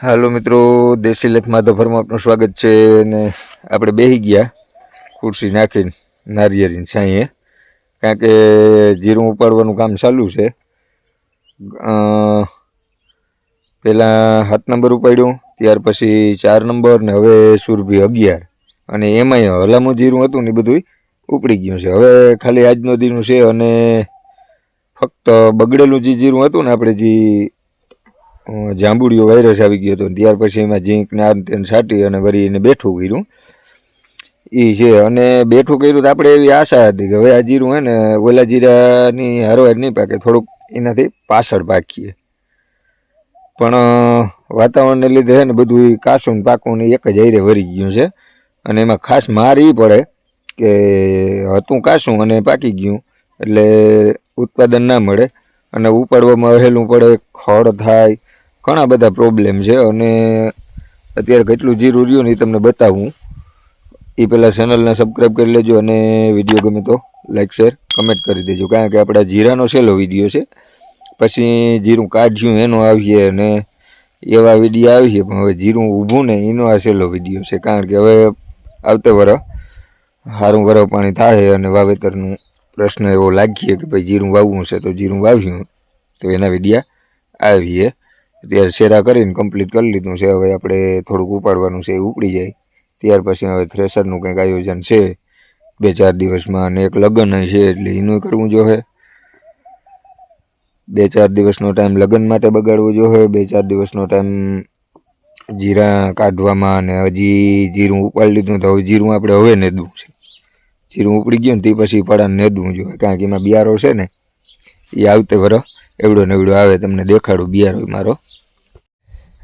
હાલો મિત્રો, દેશી લેખ માધવફરમાં આપનું સ્વાગત છે ને આપણે બેસી ગયા ખુરશી નાખીને, નારિયેળીની સાંઈએ કારણ કે જીરું ઉપાડવાનું કામ ચાલુ છે. પહેલાં સાત નંબર ઉપાડ્યું, ત્યાર પછી ચાર નંબર ને હવે સુરભી અગિયાર. અને એમાંય હલામું જીરું હતું ને બધું ઉપડી ગયું છે. હવે ખાલી આજનો દીનું છે અને ફક્ત બગડેલું જે જીરું હતું ને આપણે જે જાંબુડિયો વાયરસ આવી ગયો હતો. ત્યાર પછી એમાં ઝીંક ને આ તેને છાંટી અને વરી એને બેઠું કર્યું. એ છે. અને બેઠું કર્યું તો આપણે એવી આશા હતી કે હવે આ જીરું હે ને, ઓલા જીરાની હારવાર નહીં પાકે, થોડુંક એનાથી પાછળ પાકીએ. પણ વાતાવરણને લીધે છે ને બધું કાસું ને પાકું ને એક જ હારે વરી ગયું છે. અને એમાં ખાસ માર એ પડે કે હતું કાસું અને પાકી ગયું, એટલે ઉત્પાદન ના મળે. અને ઉપાડવામાં વહેલું પડે, ખડ થાય ઘણા બધા પ્રોબ્લેમ છે અને અત્યારે કેટલું જીરું રહ્યું ને એ તમને બતાવું. એ પહેલાં ચેનલને સબસ્ક્રાઈબ કરી લેજો અને વીડિયો ગમે તો લાઈક શેર કમેન્ટ કરી દેજો. કારણ કે આપણા જીરાનો છેલ્લો વીડિયો છે. પછી જીરું કાઢ્યું, એનો આવીએ અને એવા વીડિયો આવીએ, પણ હવે જીરું ઊભું ને એનો આ છેલ્લો વીડિયો છે. કારણ કે હવે આવતે વર સારું વરસ પાણી થાય અને વાવેતરનું પ્રશ્ન એવો લાગીએ કે ભાઈ જીરું વાવવું છે તો જીરું વાવ્યું. તો એના વિડીયા આવીએ. અત્યારે શેરા કરીને કમ્પ્લીટ કરી લીધું છે. હવે આપણે થોડુંક ઉપાડવાનું છે, એ ઉપડી જાય. ત્યાર પછી હવે થ્રેસરનું કંઈક આયોજન છે. બે ચાર દિવસમાં અને એક લગ્ન છે એટલે એનું કરવું જોઈએ બે ચાર દિવસનો ટાઈમ લગ્ન માટે બગાડવો જોઈએ બે ચાર દિવસનો ટાઈમ જીરા કાઢવામાં અને હજી જીરું ઉપાડી લીધું તો હવે જીરું આપણે હવે નેદવું છે. જીરું ઉપડી ગયું ને તે પછી પડાને નેદવું જોઈએ કારણ કે એમાં બિયારો છે ને, એ આવતે વરસ એવડો ને એવડો આવે, તમને દેખાડું, બિયારો મારો.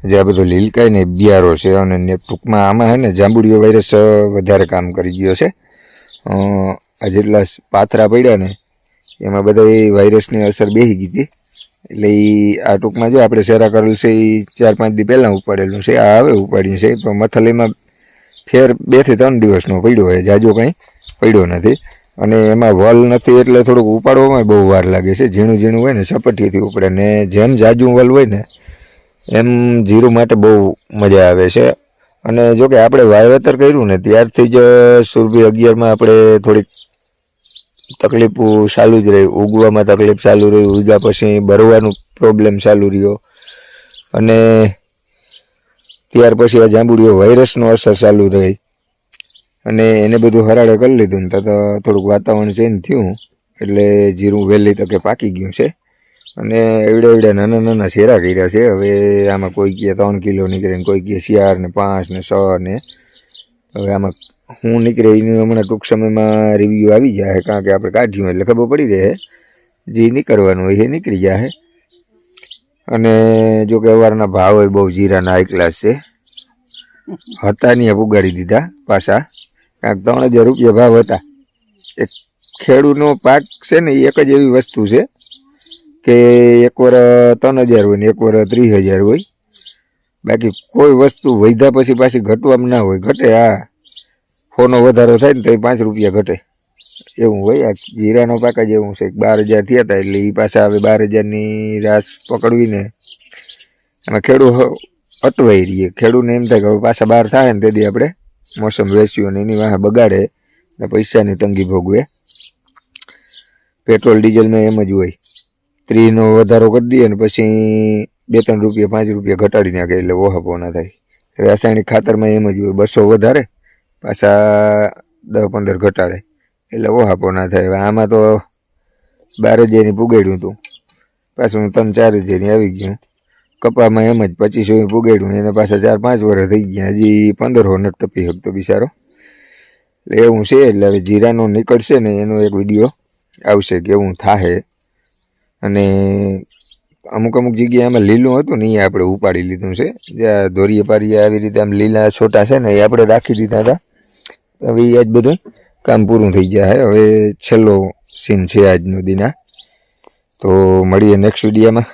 જે આ બધો લીલકાય ને બિયારો છે, અને ટૂંકમાં આમાં હે ને જાંબુડિયો વાયરસ વધારે કામ કરી ગયો છે. આ જેટલા પાથરા પડ્યા ને, એમાં બધા એ વાયરસની અસર બેસી ગઈ હતી. એટલે એ આ ટૂંકમાં જો આપણે શેરા કરેલું છે એ ચાર પાંચ દી પહેલાં ઉપાડેલું છે, આ હવે ઉપાડ્યું છે. પણ મથલીમાં ફેર બેથી ત્રણ દિવસનો પડ્યો હોય, જાજો કંઈ પડ્યો નથી. અને એમાં વલ નથી એટલે થોડુંક ઉપાડવામાં બહુ વાર લાગે છે. ઝીણું ઝીણું હોય ને, સપટીથી ઉપડે ને, જેમ જાજું વલ હોય ને, એમ જીરું માટે બહુ મજા આવે છે. અને જો કે આપણે વાવેતર કર્યું ને, ત્યારથી જ સુરભી અગિયારમાં આપણે થોડીક તકલીફ ચાલુ જ રહી. ઉગવામાં તકલીફ ચાલુ રહી, ઉગ્યા પછી ભરવાનું પ્રોબ્લેમ ચાલુ રહ્યો. અને ત્યાર પછી આ જાંબુડીઓ વાયરસનો અસર ચાલુ રહી. અને એને બધું હરાડે કરી લીધું ને તો થોડુંક વાતાવરણ ચેન્જ થયું. એટલે જીરું વહેલી તકે પાકી ગયું છે. અને એવડે એવડે નાના નાના શેરા કર્યા છે. હવે આમાં કોઈ કહે ત્રણ કિલો નીકળે ને કોઈ કહે ચાર ને પાંચ ને છ ને. હવે આમાં હું નીકળે એનું હમણાં ટૂંક સમયમાં રિવ્યૂ આવી જાય કારણ કે આપણે કાઢ્યું એટલે ખબર પડી રહે જે નીકળવાનું હોય એ નીકળી જાય. અને જો કે અવારના ભાવ હોય બહુ જીરાના હાઈ ક્લાસ છે. હતા નહીં ઉગાડી દીધા પાછા. કાંઈક ત્રણ હજાર રૂપિયા ભાવ હતા એક ખેડૂતનો પાક છે ને એક જ એવી વસ્તુ છે કે એક વાર ત્રણ હજાર હોય ને, એક વાર ત્રીસ હજાર હોય. બાકી કોઈ વસ્તુ વધ્યા પછી પાછી ઘટવામાં ના હોય. ઘટે હા ફોનો વધારો થાય ને, તો એ પાંચ રૂપિયા ઘટે. એવું હોય, આ જીરાનો પાક જ એવું છે. બાર હજાર થયા હતા એટલે એ પાછા હવે બાર હજારની રાસ પકડવીને એમાં ખેડૂત અટવાઈ રહીએ. ખેડૂતને એમ થાય કે હવે પાછા બહાર થાય ને, તેથી આપણે મોસમ વેચ્યું અને એની વાહે બગાડે ને પૈસાની તંગી ભોગવે. પેટ્રોલ ડીઝલમાં એમ જ હોય. ત્રીનો વધારો કરી દઈએ અને પછી બે ત્રણ રૂપિયા, પાંચ રૂપિયા ઘટાડી નાખે એટલે ઓહાપો ના થાય. રાસાયણિક ખાતરમાં એમ જ હોય, બસો વધારે, પાછા દસ પંદર ઘટાડે એટલે ઓહાપો ના થાય. આમાં તો બાર હજારની પુગાડ્યું હતું પાછું ત્રણ ચાર હજારની આવી ગયું. કપામાં એમ જ પચીસો પુગાડ્યું એને પાછા ચાર પાંચ વર્ષ થઈ ગયા. હજી પંદરસો નથી ટપી શકતો બિચારો. એટલે એવું છે, એટલે હવે જીરાનો નીકળશે ને એનો એક વીડિયો આવશે કેવું થાહે. અને અમુક અમુક જગ્યાએ એમાં લીલું હતું ને એ આપણે ઉપાડી લીધું છે. જ્યાં ધોરીએ પારીએ આવી રીતે આમ લીલા છોટા છે ને એ આપણે રાખી દીધા હતા. હવે એ આજ બધું કામ પૂરું થઈ ગયા હે. હવે છેલ્લો સીન છે આજનો દિના. તો મળીએ નેક્સ્ટ વિડીયોમાં.